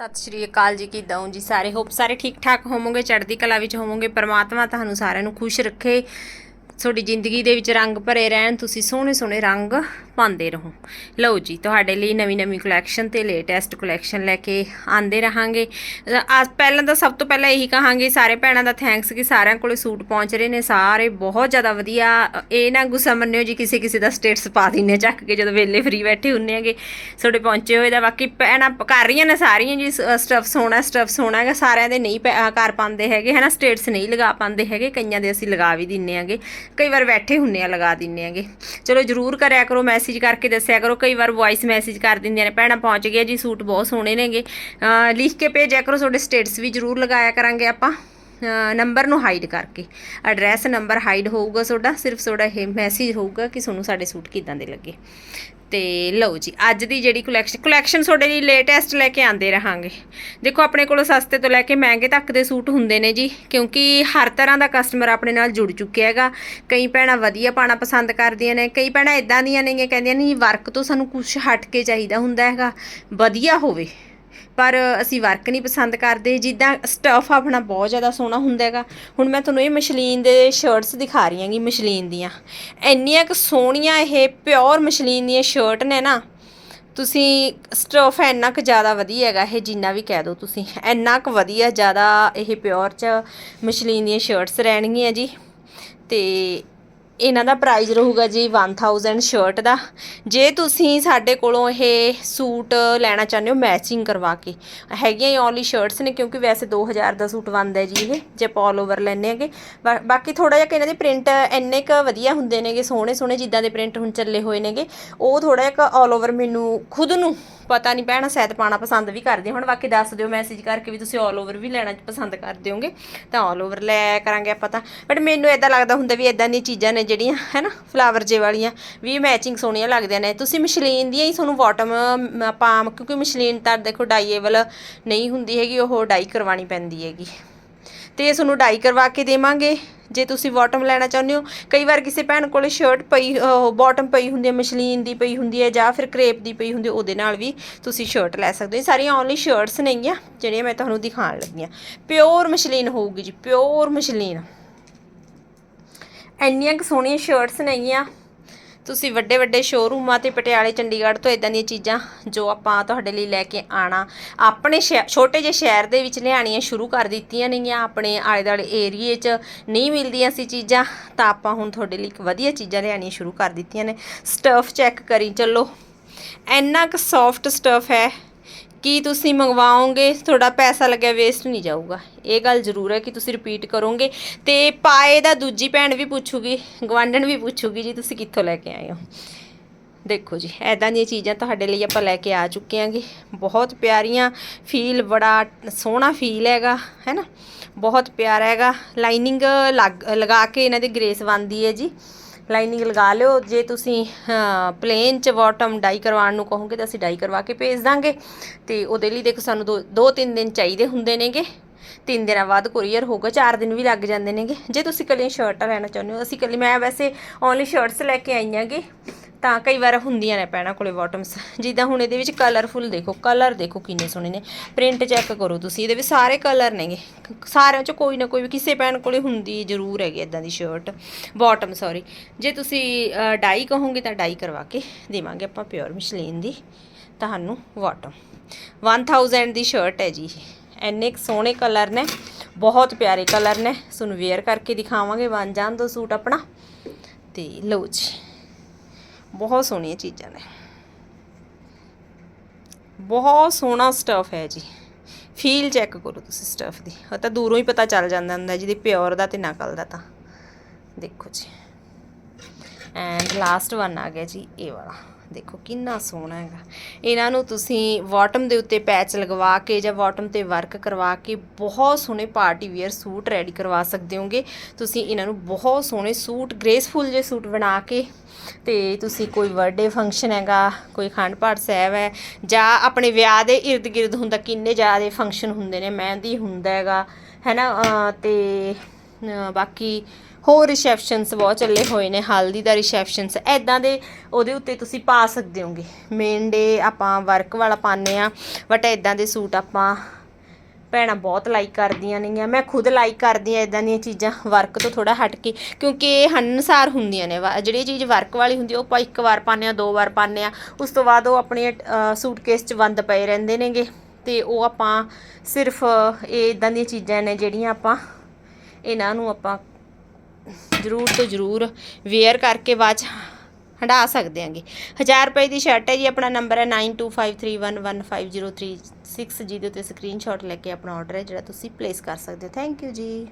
ਸਤਿ ਸ਼੍ਰੀ ਅਕਾਲ ਜੀ ਕਿਦਾਂ ਹੋ ਜੀ ਸਾਰੇ? ਹੋਪ ਸਾਰੇ ਠੀਕ ਠਾਕ ਹੋਵੋਗੇ, ਚੜ੍ਹਦੀ ਕਲਾ ਵਿੱਚ ਹੋਵੋਗੇ, ਪਰਮਾਤਮਾ ਤੁਹਾਨੂੰ ਸਾਰਿਆਂ ਨੂੰ ਖੁਸ਼ ਰੱਖੇ। ਤੁਹਾਡੀ ਜ਼ਿੰਦਗੀ ਦੇ ਵਿੱਚ ਰੰਗ ਭਰੇ ਰਹਿਣ, ਤੁਸੀਂ ਸੋਹਣੇ ਸੋਹਣੇ ਰੰਗ ਪਾਉਂਦੇ ਰਹੋ। ਲਓ ਜੀ, ਤੁਹਾਡੇ ਲਈ ਨਵੀਂ ਨਵੀਂ ਕਲੈਕਸ਼ਨ ਤੇ ਲੇਟੈਸਟ ਕਲੈਕਸ਼ਨ ਲੈ ਕੇ ਆਂਦੇ ਰਹਾਂਗੇ। ਅੱਜ ਪਹਿਲਾਂ ਤਾਂ ਸਭ ਤੋਂ ਪਹਿਲਾਂ ਇਹੀ ਕਹਾਂਗੇ, ਸਾਰੇ ਭੈਣਾਂ ਦਾ ਥੈਂਕਸ ਕਿ ਸਾਰਿਆਂ ਕੋਲੇ ਸੂਟ ਪਹੁੰਚ ਰਹੇ ਨੇ, ਸਾਰੇ ਬਹੁਤ ਜ਼ਿਆਦਾ ਵਧੀਆ। ਇਹ ਨਾ ਗੁੱਸਾ ਮੰਨਿਓ ਜੀ, ਕਿਸੇ ਕਿਸੇ ਦਾ ਸਟੇਟਸ ਪਾ ਦਿੰਨੇ ਚੱਕ ਕੇ ਜਦੋਂ ਵੇਲੇ ਫਰੀ ਬੈਠੇ ਹੁੰਨੇ ਆਗੇ ਤੁਹਾਡੇ ਪਹੁੰਚੇ ਹੋਏ ਦਾ। ਬਾਕੀ ਭੈਣਾਂ ਕਰ ਰਹੀਆਂ ਨੇ ਸਾਰੀਆਂ ਜੀ ਸਟਫ ਸੋਹਣਾ ਸਟਫ ਸੋਹਣਾ ਹੈਗਾ। ਸਾਰਿਆਂ ਦੇ ਨਹੀਂ ਪੈ- ਕਰ ਪਾਉਂਦੇ ਹੈਗੇ, ਹਨਾ ਸਟੇਟਸ ਨਹੀਂ ਲਗਾ ਪਾਉਂਦੇ ਹੈਗੇ, ਕਈਆਂ ਦੇ ਅਸੀਂ ਲਗਾ ਵੀ ਦਿੰਨੇ ਆਗੇ ਕਈ ਵਾਰ ਬੈਠੇ ਹੁੰਨੇ ਆ, ਲਗਾ ਦਿੰਨੇ ਆਗੇ ਚਲੋ ਜਰੂਰ ਕਰਿਆ ਕਰੋ ਮੈਸੇਜ ਕਰਕੇ ਦੱਸਿਆ ਕਰੋ। ਕਈ ਵਾਰ ਵੌਇਸ ਮੈਸੇਜ ਕਰ ਦਿੰਦੀਆਂ ਨੇ, ਭੈਣਾਂ ਪਹੁੰਚ ਗਿਆ ਜੀ, ਸੂਟ ਬਹੁਤ ਸੋਹਣੇ ਨੇਗੇ। ਅਹ ਲਿਖ ਕੇ ਭੇਜਿਆ ਕਰੋ, ਤੁਹਾਡੇ ਸਟੇਟਸ ਵੀ ਜਰੂਰ ਲਗਾਇਆ ਕਰਾਂਗੇ ਆਪਾਂ। ਨੰਬਰ ਨੂੰ ਹਾਈਡ ਕਰਕੇ। ਐਡਰੈਸ ਨੰਬਰ ਹਾਈਡ ਹੋਊਗਾ ਤੁਹਾਡਾ, ਸਿਰਫ ਤੁਹਾਡਾ ਇਹ ਮੈਸੇਜ ਹੋਊਗਾ ਕਿ ਤੁਹਾਨੂੰ ਸਾਡੇ ਸੂਟ ਕਿਦਾਂ ਦੇ ਲੱਗੇ। ਤੇ ਲਓ ਜੀ, ਅੱਜ ਦੀ ਜਿਹੜੀ ਕਲੈਕਸ਼ਨ ਕਲੈਕਸ਼ਨ ਤੁਹਾਡੇ ਲਈ ਲੇਟੈਸਟ ਲੈ ਕੇ ਆਂਦੇ ਰਹਾਂਗੇ। ਦੇਖੋ, ਆਪਣੇ ਕੋਲ ਸਸਤੇ ਤੋਂ ਲੈ ਕੇ ਮਹਿੰਗੇ ਤੱਕ ਦੇ ਸੂਟ ਹੁੰਦੇ ਨੇ ਜੀ, ਕਿਉਂਕਿ ਹਰ ਤਰ੍ਹਾਂ ਦਾ ਕਸਟਮਰ ਆਪਣੇ ਨਾਲ ਜੁੜ ਚੁੱਕਿਆ ਹੈਗਾ। ਕਈ ਭੈਣਾਂ ਵਧੀਆ ਪਾਣਾ ਪਸੰਦ ਕਰਦੀਆਂ ਨੇ, ਕਈ ਭੈਣਾਂ ਇਦਾਂ ਦੀਆਂ ਨੇਗੀਆਂ, ਕਹਿੰਦੀਆਂ ਨੇ ਵਰਕ ਤੋਂ ਸਾਨੂੰ ਕੁਝ ਹਟ ਕੇ ਚਾਹੀਦਾ ਹੁੰਦਾ ਹੈਗਾ। ਵਧੀਆ ਹੋਵੇ। ਪਰ ਅਸੀਂ ਵਰਕ ਨਹੀਂ ਪਸੰਦ ਕਰਦੇ, ਜਿੱਦਾਂ ਸਟਫ ਆਪਣਾ ਬਹੁਤ ਜ਼ਿਆਦਾ ਸੋਹਣਾ ਹੁੰਦਾ ਹੈਗਾ। ਹੁਣ ਮੈਂ ਤੁਹਾਨੂੰ ਇਹ ਮਸ਼ਲੀਨ ਦੇ ਸ਼ਰਟਸ ਦਿਖਾ ਰਹੀ ਹਾਂਗੀ, ਮਸ਼ਲੀਨ ਦੀਆਂ। ਇੰਨੀਆਂ ਕੁ ਸੋਹਣੀਆਂ ਇਹ ਪਿਓਰ ਮਸ਼ਲੀਨ ਦੀਆਂ ਸ਼ਰਟ ਨੇ ਨਾ, ਤੁਸੀਂ ਸਟਫ ਇੰਨਾ ਕੁ ਜ਼ਿਆਦਾ ਵਧੀਆ ਹੈਗਾ, ਇਹ ਜਿੰਨਾ ਵੀ ਕਹਿ ਦਿਓ ਤੁਸੀਂ। ਇੰਨਾ ਕੁ ਵਧੀਆ ਜ਼ਿਆਦਾ ਇਹ ਪਿਓਰ ਚ ਮਸ਼ਲੀਨ ਦੀਆਂ ਸ਼ਰਟਸ ਰਹਿਣਗੀਆਂ ਜੀ। ਤੇ ਇਹਨਾਂ ਦਾ ਪ੍ਰਾਈਸ ਰਹੂਗਾ ਜੀ 1000 ਸ਼ਰਟ ਦਾ। ਜੇ ਤੁਸੀਂ ਸਾਡੇ ਕੋਲੋਂ ਇਹ ਸੂਟ ਲੈਣਾ ਚਾਹੁੰਦੇ ਹੋ ਮੈਚਿੰਗ ਕਰਵਾ ਕੇ, ਹੈਗੀਆਂ ਹੀ ਓਨਲੀ ਸ਼ਰਟਸ ਨੇ ਕਿਉਂਕਿ ਵੈਸੇ 2000 ਦਾ ਸੂਟ ਬਣਦਾ ਜੀ ਇਹ, ਜੇ ਆਪਾਂ ਆਲ ਓਵਰ ਲੈਣੇ ਹੈਗੇ। ਬਾਕੀ ਥੋੜਾ ਜਿਹਾ ਇਹਨਾਂ ਦੇ ਪ੍ਰਿੰਟ ਇੰਨੇ ਕ ਵਧੀਆ ਹੁੰਦੇ ਨੇਗੇ ਸੋਹਣੇ ਸੋਹਣੇ ਜਿੱਦਾਂ ਦੇ ਪ੍ਰਿੰਟ ਹੁਣ ਚੱਲੇ ਹੋਏ ਨੇਗੇ, ਉਹ ਥੋੜਾ ਜਿਹਾ ਆਲ ਓਵਰ ਮੈਨੂੰ ਖੁਦ ਨੂੰ ਪਤਾ ਨਹੀਂ ਪੈਣਾ ਸ਼ਾਇਦ ਪਾਣਾ ਪਸੰਦ ਵੀ ਕਰਦੇ ਹੁਣ। ਬਾਕੀ ਦੱਸ ਦਿਓ ਮੈਸੇਜ ਕਰਕੇ ਵੀ ਤੁਸੀਂ ਆਲ ਓਵਰ ਵੀ ਲੈਣਾ ਪਸੰਦ ਕਰਦੇ ਹੋਗੇ, ਤਾਂ ਆਲ ਓਵਰ ਲੈ ਕਰਾਂਗੇ ਆਪਾਂ ਤਾਂ। ਬਟ ਮੈਨੂੰ ਇਦਾਂ ਲੱਗਦਾ ਹੁੰਦਾ ਵੀ ਇਦਾਂ ਦੀਆਂ ਚੀਜ਼ਾਂ ਨੇ ਜਿਹੜੀਆਂ, ਹੈ ਨਾ ਫਲਾਵਰ ਜੇ ਵਾਲੀਆਂ ਵੀ ਮੈਚਿੰਗ ਸੋਹਣੀਆਂ ਲੱਗਦੀਆਂ ਨੇ। ਤੁਸੀਂ ਮਸ਼ਲੀਨ ਦੀਆਂ ਹੀ ਤੁਹਾਨੂੰ ਬਾਟਮ ਆਪਾਂ ਕਿਉਂਕਿ ਮਸ਼ਲੀਨ ਤਾਂ ਦੇਖੋ ਡਾਈਏਬਲ ਨਹੀਂ ਹੁੰਦੀ ਹੈਗੀ, ਉਹ ਡਾਈ ਕਰਵਾਉਣੀ ਪੈਂਦੀ ਹੈਗੀ। ਤੇ ਤੁਹਾਨੂੰ ਡਾਈ ਕਰਵਾ ਕੇ ਦੇਵਾਂਗੇ, ਜੇ ਤੁਸੀਂ ਬਾਟਮ ਲੈਣਾ ਚਾਹੁੰਦੇ ਹੋ। ਕਈ ਵਾਰ ਕਿਸੇ ਭੈਣ ਕੋਲੇ ਸ਼ਰਟ ਪਈ ਬਾਟਮ ਪਈ ਹੁੰਦੀ ਹੈ, ਮਸ਼ਲੀਨ ਦੀ ਪਈ ਹੁੰਦੀ ਹੈ ਜਾਂ ਫਿਰ ਕ੍ਰੇਪ ਦੀ ਪਈ ਹੁੰਦੀ ਹੈ, ਉਹਦੇ ਨਾਲ ਵੀ ਤੁਸੀਂ ਸ਼ਰਟ ਲੈ ਸਕਦੇ ਹੋ। ਇਹ ਸਾਰੀਆਂ ਓਨਲੀ ਸ਼ਰਟਸ ਨੇਗੀਆਂ ਜਿਹੜੀਆਂ ਮੈਂ ਤੁਹਾਨੂੰ ਦਿਖਾਉਣ ਲੱਗੀ ਹਾਂ। ਪਿਓਰ ਮਸ਼ਲੀਨ ਹੋਊਗੀ ਜੀ ਪਿਓਰ ਮਸ਼ਲੀਨ। ਇੰਨੀਆਂ ਕੁ ਸੋਹਣੀਆਂ ਸ਼ਰਟਸ ਨੇਗੀਆਂ ਤੁਸੀਂ ਵੱਡੇ ਵੱਡੇ ਸ਼ੋਰੂਮਾਂ ਤੇ ਪਟਿਆਲੇ, ਚੰਡੀਗੜ੍ਹ ਤੋਂ ਇਦਾਂ ਦੀਆਂ ਚੀਜ਼ਾਂ ਜੋ ਆਪਾਂ ਤੁਹਾਡੇ ਲਈ ਲੈ ਕੇ ਆਣਾ। ਆਪਣੇ ਸ਼ਹਿ- ਛੋਟੇ ਜਿਹੇ ਸ਼ਹਿਰ ਦੇ ਵਿੱਚ ਲਿਆਣੀਆਂ ਸ਼ੁਰੂ ਕਰ ਦਿੱਤੀਆਂ ਨੇਗੀਆਂ। ਆਪਣੇ ਆਲੇ ਦੁਆਲੇ ਏਰੀਏ 'ਚ ਨਹੀਂ ਮਿਲਦੀਆਂ ਸੀ ਚੀਜ਼ਾਂ, ਤਾਂ ਆਪਾਂ ਹੁਣ ਤੁਹਾਡੇ ਲਈ ਇੱਕ ਵਧੀਆ ਚੀਜ਼ਾਂ ਲਿਆਣੀਆਂ ਸ਼ੁਰੂ ਕਰ ਦਿੱਤੀਆਂ ਨੇ। ਸਟਫ ਚੈੱਕ ਕਰੀ, ਚੱਲੋ। ਇੰਨਾ ਕੁ ਸੌਫਟ ਸਟਫ ਹੈ। ਕੀ ਤੁਸੀਂ ਮੰਗਵਾਓਗੇ? ਤੁਹਾਡਾ ਪੈਸਾ ਲੱਗਿਆ ਵੇਸਟ ਨਹੀਂ ਜਾਊਗਾ। ਇਹ ਗੱਲ ਜ਼ਰੂਰ ਹੈ ਕਿ ਤੁਸੀਂ ਰਿਪੀਟ ਕਰੋਗੇ। ਤੇ ਪਾਏ ਦਾ ਦੂਜੀ ਭੈਣ ਵੀ ਪੁੱਛੂਗੀ ਗਵਾਂਢਣ ਵੀ ਪੁੱਛੂਗੀ, ਜੀ, ਤੁਸੀਂ ਕਿੱਥੋਂ ਲੈ ਕੇ ਆਏ ਹੋ? ਦੇਖੋ ਜੀ ਐਦਾਂ ਦੀਆਂ ਚੀਜ਼ਾਂ ਤੁਹਾਡੇ ਲਈ ਆਪਾਂ ਲੈ ਕੇ ਆ ਚੁੱਕੇ ਆਂਗੇ। ਬਹੁਤ ਪਿਆਰੀਆਂ ਫੀਲ ਬੜਾ ਸੋਹਣਾ ਫੀਲ ਹੈਗਾ ਹੈਨਾ ਬਹੁਤ ਪਿਆਰਾ ਹੈਗਾ। ਲਾਈਨਿੰਗ ਲਗਾ ਕੇ ਇਹਨਾਂ ਦੇ ਗ੍ਰੇਸ ਬਣਦੀ ਹੈ ਜੀ। ਲਾਈਨਿੰਗ ਲਗਾ ਲਿਓ। ਜੇ ਤੁਸੀਂ ਪਲੇਨ ਚ ਬਾਟਮ ਡਾਈ ਕਰਵਾਉਣ ਨੂੰ ਕਹੋਗੇ ਤਾਂ ਅਸੀਂ ਡਾਈ ਕਰਵਾ ਕੇ ਭੇਜ ਦਾਂਗੇ। ਤੇ ਉਹਦੇ ਲਈ ਦੇਖੋ ਸਾਨੂੰ ਦੋ ਦੋ ਤਿੰਨ ਦਿਨ ਚਾਹੀਦੇ ਹੁੰਦੇ ਨੇਗੇ। ਤਿੰਨ ਦਿਨਾਂ ਬਾਅਦ ਕੁਰੀਅਰ ਹੋਊਗਾ, ਚਾਰ ਦਿਨ ਵੀ ਲੱਗ ਜਾਂਦੇ ਨੇਗੇ। ਜੇ ਤੁਸੀਂ ਕੱਲੀਆਂ ਸ਼ਰਟਾਂ ਲੈਣਾ ਚਾਹੁੰਦੇ ਹੋ, ਅਸੀਂ ਕੱਲੀ ਮੈਂ ਵੈਸੇ ਓਨਲੀ ਸ਼ਰਟਸ ਲੈ ਕੇ ਆਈ ਆਂਗੀ ਤਾਂ ਕਈ ਵਾਰ ਹੁੰਦੀਆਂ ਨੇ ਪੈਣਾ ਕੋਲੇ ਬਾਟਮਸ ਜਿੱਦਾਂ ਹੁਣ ਇਹਦੇ ਵਿੱਚ ਕਲਰਫੁਲ ਦੇਖੋ ਕਲਰ ਦੇਖੋ ਕਿੰਨੇ ਸੋਹਣੇ ਨੇ। ਪ੍ਰਿੰਟ ਚੈੱਕ ਕਰੋ ਤੁਸੀਂ, ਇਹਦੇ ਵਿੱਚ ਸਾਰੇ ਕਲਰ ਨੇਗੇ। ਸਾਰਿਆਂ ਚੋਂ ਕੋਈ ਨਾ ਕੋਈ ਵੀ ਕਿਸੇ ਪੈਣ ਕੋਲੇ ਹੁੰਦੀ ਜ਼ਰੂਰ ਹੈਗੀ ਇਦਾਂ ਦੀ ਸ਼ਰਟ ਬਾਟਮ ਸੌਰੀ ਜੇ ਤੁਸੀਂ ਡਾਈ ਕਹੋਗੇ ਤਾਂ ਡਾਈ ਕਰਵਾ ਕੇ ਦੇਵਾਂਗੇ ਆਪਾਂ ਪਿਓਰ ਮਸ਼ਲੀਨ ਦੀ ਤੁਹਾਨੂੰ ਬਾਟਮ 1000 ਦੀ ਸ਼ਰਟ ਹੈ ਜੀ ਇਹ। ਇੰਨੇ ਸੋਹਣੇ ਕਲਰ ਨੇ, ਬਹੁਤ ਪਿਆਰੇ ਕਲਰ ਨੇ। ਤੁਹਾਨੂੰ ਵੇਅਰ ਕਰਕੇ ਦਿਖਾਵਾਂਗੇ, ਬਣ ਜਾਣ ਦੋ ਸੂਟ ਆਪਣਾ। ਤੇ ਲਓ ਜੀ। ਬਹੁਤ ਸੋਹਣੀਆਂ ਚੀਜ਼ਾਂ ਨੇ। ਬਹੁਤ ਸੋਹਣਾ ਸਟਫ ਹੈ ਜੀ। ਫੀਲ ਚੈੱਕ ਕਰੋ ਤੁਸੀਂ ਸਟਫ ਦੀ। ਉਹ ਤਾਂ ਦੂਰੋਂ ਹੀ ਪਤਾ ਚੱਲ ਜਾਂਦਾ ਹੁੰਦਾ ਜਿਹਦੀ ਪਿਓਰ ਦਾ ਤੇ ਨਕਲ ਦਾ ਤਾਂ। ਦੇਖੋ ਜੀ। ਐਂਡ ਲਾਸਟ ਵਨ ਆ ਗਿਆ ਜੀ, ਇਹ ਵਾਲਾ। ਦੇਖੋ ਕਿੰਨਾ ਸੋਹਣਾ ਹੈਗਾ। ਇਹਨਾਂ ਨੂੰ ਤੁਸੀਂ ਬਾਟਮ ਦੇ ਉੱਤੇ ਪੈਚ ਲਗਵਾ ਕੇ ਜਾਂ ਬਾਟਮ ਤੇ ਵਰਕ ਕਰਵਾ ਕੇ ਬਹੁਤ ਸੋਹਣੇ ਪਾਰਟੀ ਵੇਅਰ ਸੂਟ ਰੈਡੀ ਕਰਵਾ ਸਕਦੇ ਹੋਗੇ। ਤੁਸੀਂ ਇਹਨਾਂ ਨੂੰ ਬਹੁਤ ਸੋਹਣੇ ਸੂਟ ਗ੍ਰੇਸਫੁਲ ਜਿਹੇ ਸੂਟ ਬਣਾ ਕੇ ਤੇ ਤੁਸੀਂ ਕੋਈ ਬਰਥਡੇ ਫੰਕਸ਼ਨ ਹੈਗਾ, ਕੋਈ ਖੰਡ ਪਾਠ ਸਾਹਿਬ ਹੈ ਜਾਂ ਆਪਣੇ ਵਿਆਹ ਦੇ ਇਰਦ ਗਿਰਦ ਹੁੰਦਾ, ਕਿੰਨੇ ਜ਼ਿਆਦਾ ਫੰਕਸ਼ਨ ਹੁੰਦੇ ਨੇ, ਮਹਿੰਦੀ ਹੁੰਦਾ ਹੈਗਾ, ਹੈਨਾ, ਅਹ ਤੇ ਬਾਕੀ ਹੋਰ ਰਿਸੈਪਸ਼ਨਸ ਬਹੁਤ ਚੱਲੇ ਹੋਏ ਨੇ, ਹਲਦੀ ਦਾ ਰਿਸੈਪਸ਼ਨਸ ਐਦਾਂ ਦੇ ਉਹਦੇ ਉੱਤੇ ਤੁਸੀਂ ਪਾ ਸਕਦੇ ਹੋਗੇ। ਮੇਨ ਡੇ ਆਪਾਂ ਵਰਕ ਵਾਲਾ ਪਾਉਂਦੇ ਆ ਬਟ ਐਦਾਂ ਦੇ ਸੂਟ ਆਪਾਂ ਭੈਣਾਂ ਬਹੁਤ ਲਾਈਕ ਕਰਦੀਆਂ ਨੇਗੀਆਂ। ਮੈਂ ਖੁਦ ਲਾਈਕ ਕਰਦੀ ਆ ਇਦਾਂ ਦੀਆਂ ਚੀਜ਼ਾਂ ਵਰਕ ਤੋਂ ਥੋੜਾ ਹਟ ਕੇ, ਕਿਉਂਕਿ ਇਹ ਹੰਨਸਾਰ ਹੁੰਦੀਆਂ ਨੇ। ਵਾ- ਜਿਹੜੀ ਚੀਜ਼ ਵਰਕ ਵਾਲੀ ਹੁੰਦੀ ਉਹ ਆਪਾਂ ਇੱਕ ਵਾਰ ਪਾਉਂਦੇ ਆ ਦੋ ਵਾਰ ਪਾਉਂਦੇ ਆ ਉਸ ਤੋਂ ਬਾਅਦ ਉਹ ਆਪਣੇ ਸੂਟਕੇਸ 'ਚ ਬੰਦ ਪਏ ਰਹਿੰਦੇ ਨੇਗੇ। ਤੇ ਉਹ ਆਪਾਂ ਸਿਰਫ ਇਹ ਇਦਾਂ ਦੀਆਂ ਚੀਜ਼ਾਂ ਨੇ ਜਿਹੜੀਆਂ ਆਪਾਂ, ਇਹਨਾਂ ਨੂੰ ਆਪਾਂ ਜ਼ਰੂਰ ਤੋਂ ਜ਼ਰੂਰ ਵੇਅਰ ਕਰਕੇ ਬਾਅਦ 'ਚ ਹੰਡਾ ਸਕਦੇ ਆਂਗੇ। 1000 ਰੁਪਏ ਦੀ ਸ਼ਰਟ ਹੈ ਜੀ, ਆਪਣਾ ਨੰਬਰ ਹੈ 9253115036 ਜਿਹਦੇ ਉੱਤੇ ਸਕਰੀਨਸ਼ਾਟ ਲੈ ਕੇ ਆਪਣਾ ਆਰਡਰ ਹੈ, ਜਿਹੜਾ ਤੁਸੀਂ ਪਲੇਸ ਕਰ ਸਕਦੇ ਹੋ। ਥੈਂਕ ਯੂ ਜੀ।